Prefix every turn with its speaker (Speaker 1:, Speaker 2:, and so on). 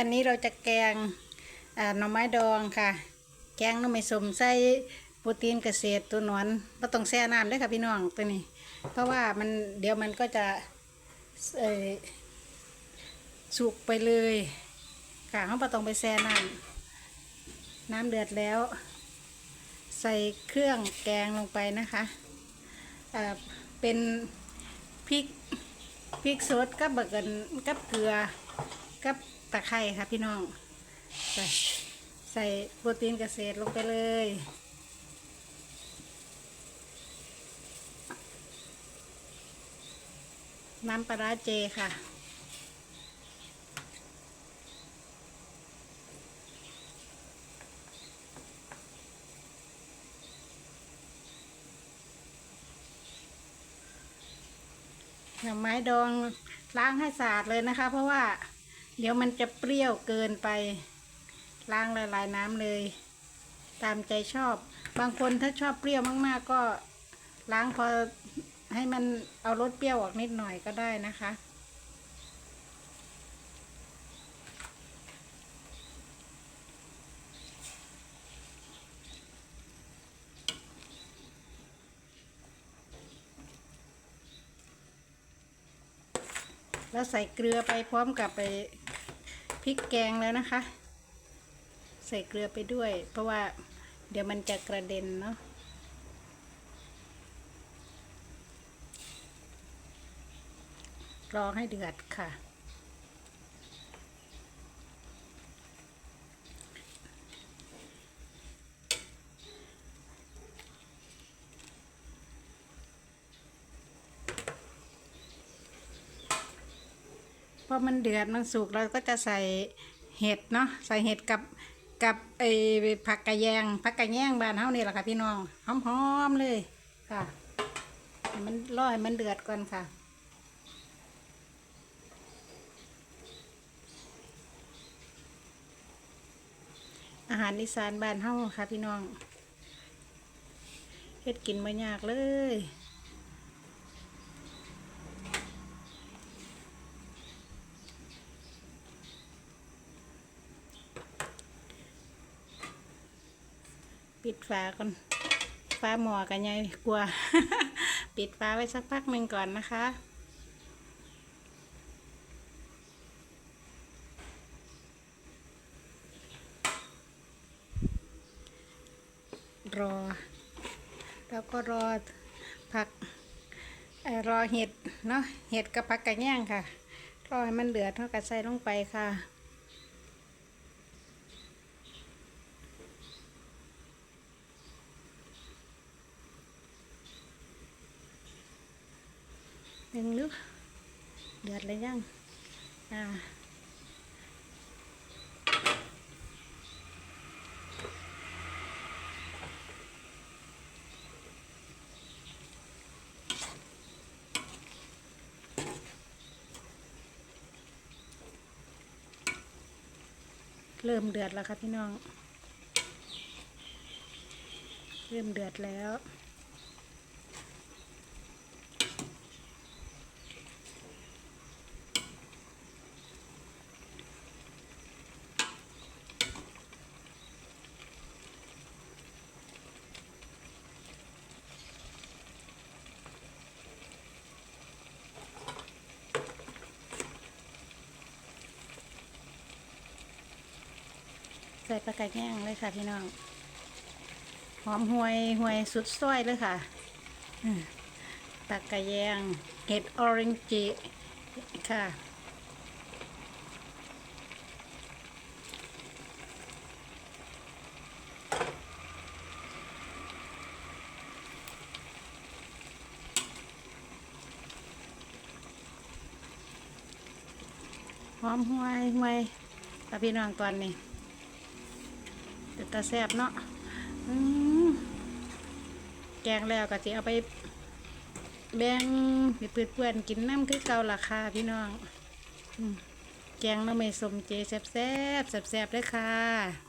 Speaker 1: วันนี้เราจะแกงหน่อไม้ดองค่ะ แกงหน่อไม้สมใส่โปรตีนเกษตรตัวหนอนไม่ต้องแช่น้ำด้วยค่ะพี่น้องตัวนี้ เพราะว่ามันเดี๋ยวมันก็จะสุกไปเลยค่ะเขาต้องไปแช่น้ำน้ำเดือดแล้ว ใส่เครื่องแกงลงไปนะคะเป็นพริกพริกสดกับเบิกกันกับเกลือกับะไคร่ค่ะพี่น้อง ใส่ใส่โปรตีนเกษตรลงไปเลย น้ำปลาร้าเจค่ะหน่อไม้ดองล้างให้สะอาดเลยนะคะ เพราะว่า เดี๋ยวมันจะเปรี้ยวเกินไป ล้างละลายน้ำเลย ตามใจชอบ บางคนถ้าชอบเปรี้ยวมากๆ ก็ล้างพอให้มันเอารสเปรี้ยวออกนิดหน่อยก็ได้นะคะแล้วใส่เกลือไปพร้อมกับไป ริกแกงแล้วนะคะ ใส่เกลือไปด้วย เพราะว่าเดี๋ยวมันจะกระเด็นเนาะรอให้เดือดค่ะ พอมันเดือดมันสุกเราก็จะใส่เห็ดเนาะใส่เห็ดกับกับไอ้ผักกระแยงผักกระแยงบ้านเฮานี่แหละค่ะพี่น้องหอมๆเลยค่ะมันรอให้มันเดือดก่อนค่ะอาหารอีสานบ้านเฮาค่ะพี่น้องเฮ็ดกินไม่ยากเลย ปิดฝาก่อนฝาหม้อกันยังกลัว ปิดฝาไว้สักพักหนึ่งก่อนนะคะ รอ แล้วก็รอผักอรอเห็ดเนาะเห็ดกับผักกระแยงค่ะรอให้มันเดือดเท่ากับใส่ลงไปค่ะ หนึ่งนึกเดือดเลยยังอ่าเริ่มเดือดแล้วครับพี่น้อง เริ่มเดือดแล้ว ใส่ปลากระแยงเลยค่ะพี่น้อง หอมหวยหวยสุดซ้อยเลยค่ะอืมปลากระแยงเห็ดออเรนจิค่ะหอมหวยหวยตาพี่น้องตอนนี้ แต่ตาแซบเนาะแกงแล้วก็จะเอาไป แบ่งไปเพื่อนๆกินน้ำคือเก่าราคาพี่น้องแกงน้ำไม่สมเจแซบแซบๆแซบเลยค่ะ